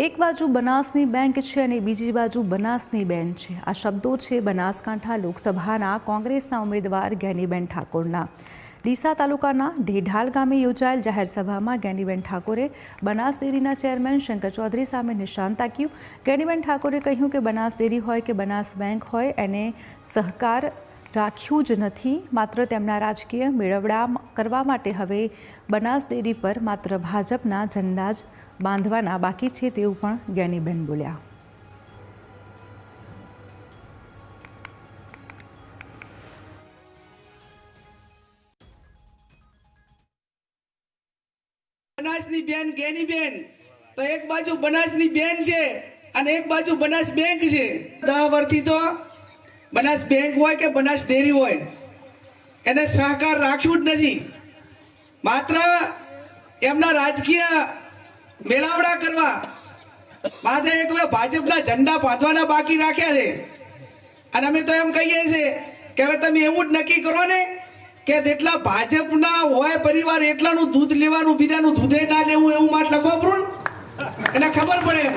એક બાજુ બનાસની બેંક છે અને બીજી બાજુ બનાસની બેન છે. આ શબ્દો છે બનાસકાંઠા લોકસભાના કોંગ્રેસના ઉમેદવાર ગેનીબેન ઠાકોરના. ડીસા તાલુકાના ઢેઢાલ ગામે યોજાયેલ જાહેર સભામાં ગેનીબેન ઠાકોરે બનાસ ડેરીના ચેરમેન શંકર ચૌધરી સામે નિશાન તાક્યું. ગેનીબેન ઠાકોરે કહ્યું કે બનાસ ડેરી હોય કે બનાસ બેંક હોય, એને સહકાર રાખ્યું જ નથી. માત્ર તેમના રાજકીય મેળવડા કરવા માટે હવે બનાસ ડેરી પર માત્ર ભાજપના ઝંડા જ બાંધવાના બાકી છે તેવું પણ જ્ઞાનીબેન બોલ્યા. બનાસની બેન ગેની બેન તો એક બાજુ બનાસની બેન છે અને એક બાજુ બનાસ બેંક છે. દસ વર્ષથી તો બનાસ બેંક હોય કે બનાસ ડેરી હોય, એને સહકાર રાખ્યું જ નથી. માત્ર એમના રાજકીય મેળાવડા કરવા. માથે એક હવે ભાજપના ઝંડા બાંધવાના બાકી રાખ્યા છે. અને અમે તો એમ કહીએ છીએ કે હવે તમે એવું જ નક્કી કરો ને કે જેટલા ભાજપના હોય પરિવાર એટલાનું દૂધ લેવાનું, બીજાનું દૂધે ના લેવું એવું માટે લખો પ્રું એટલે ખબર પડે એમ.